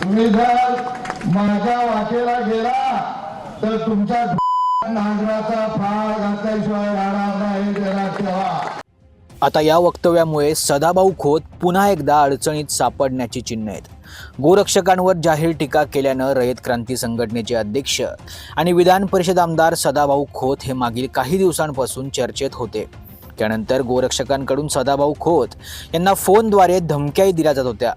तुम्ही जर माझ्या वाटेला गेला तर तुमच्या नांगराचा फाळ घातल्याशिवाय राहणार नाही ते ठेवा. आता या वक्तव्यामुळे सदाभाऊ खोत पुन्हा एकदा अडचणीत सापडण्याची चिन्ह आहेत. गोरक्षकांवर जाहीर टीका केल्यानं रयत क्रांती संघटनेचे अध्यक्ष आणि विधान परिषद आमदार सदाभाऊ खोत हे मागील काही दिवसांपासून चर्चेत होते. त्यानंतर गोरक्षकांकडून सदाभाऊ खोत यांना फोनद्वारे धमक्याही दिल्या जात होत्या.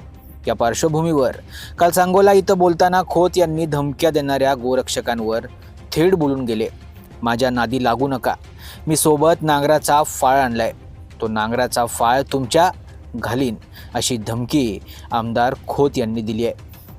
या पार्श्वभूमीवर. काल सांगोला इथं बोलताना खोत यांनी धमक्या देणाऱ्या गोरक्षकांवर थेट बोलून गेले. माझ्या नादी लागू नका. मी सोबत नांगराचा फाळ आणलाय. तो नांगराचा फाळ तुमच्या घालीन अशी धमकी आमदार खोत यांनी दिली आहे.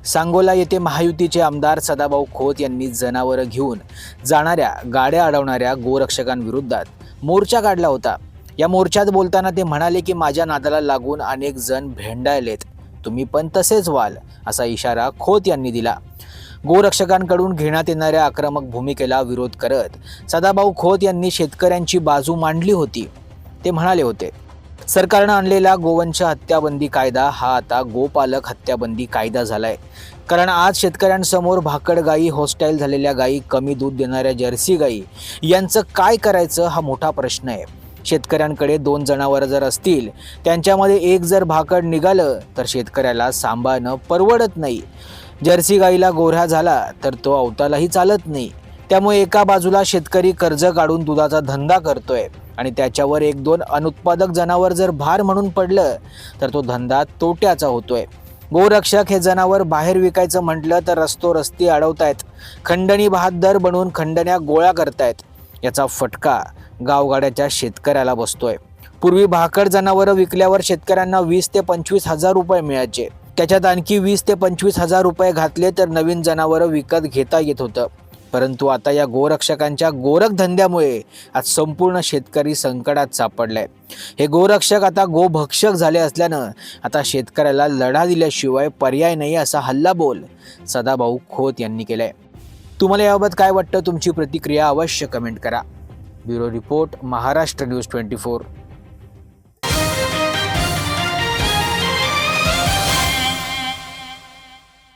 सांगोला येथे महायुतीचे आमदार सदाभाऊ खोत यांनी जनावरं घेऊन जाणाऱ्या गाड्या अडवणाऱ्या गोरक्षकांविरोधात मोर्चा काढला होता. या मोर्चात बोलताना ते म्हणाले की माझ्या नादाला लागून अनेक जण भेंडाळलेत. तुम्ही पण तसेच व्हाल असा इशारा खोत यांनी दिला. गोरक्षकांकडून घेण्यात येणाऱ्या आक्रमक भूमिकेला विरोध करत सदाभाऊ खोत यांनी शेतकऱ्यांची बाजू मांडली होती. ते म्हणाले होते सरकारनं आणलेला गोवंश हत्याबंदी कायदा हा आता गोपालक हत्याबंदी कायदा झालाय. कारण आज शेतकऱ्यांसमोर भाकड गायी हॉस्टाईल झालेल्या गायी कमी दूध देणाऱ्या जर्सी गायी यांचं काय करायचं हा मोठा प्रश्न आहे. शेतकऱ्यांकडे दोन जनावरं जर असतील त्यांच्यामध्ये एक जर भाकड निघालं तर शेतकऱ्याला सांभाळणं परवडत नाही. जर्सी गाईला गोऱ्हा झाला तर तो अवतालाही चालत नाही. त्यामुळे एका बाजूला शेतकरी कर्ज काढून दुधाचा धंदा करतोय आणि त्याच्यावर एक दोन अनुत्पादक जनावर जर भार म्हणून पडलं तर तो धंदा तोट्याचा होतोय. गोरक्षक हे जनावर बाहेर विकायचं म्हटलं तर रस्तो रस्ती अडवतायत. खंडणी बहादर बनवून खंडण्या गोळ्या करतायत. याचा फटका गावगाड्याच्या शेतकऱ्याला बसतोय. पूर्वी भाकड जनावरं विकल्यावर शेतकऱ्यांना वीस ते पंचवीस हजार रुपये मिळायचे. त्याच्यात आणखी वीस ते पंचवीस हजार रुपये घातले तर नवीन जनावरं विकत घेता येत होतं. परंतु आता या गोरक्षकांच्या गोरख धंद्यामुळे आज संपूर्ण शेतकरी संकटात सापडलाय. हे गोरक्षक आता गोभक्षक झाले असल्यानं आता शेतकऱ्याला लढा दिल्याशिवाय पर्याय नाही असा हल्ला बोल सदाभाऊ खोत यांनी केलाय. तुम्हाला याबाबत काय वाटतं? तुमची प्रतिक्रिया अवश्य कमेंट करा. Bureau report Maharashtra news twenty four.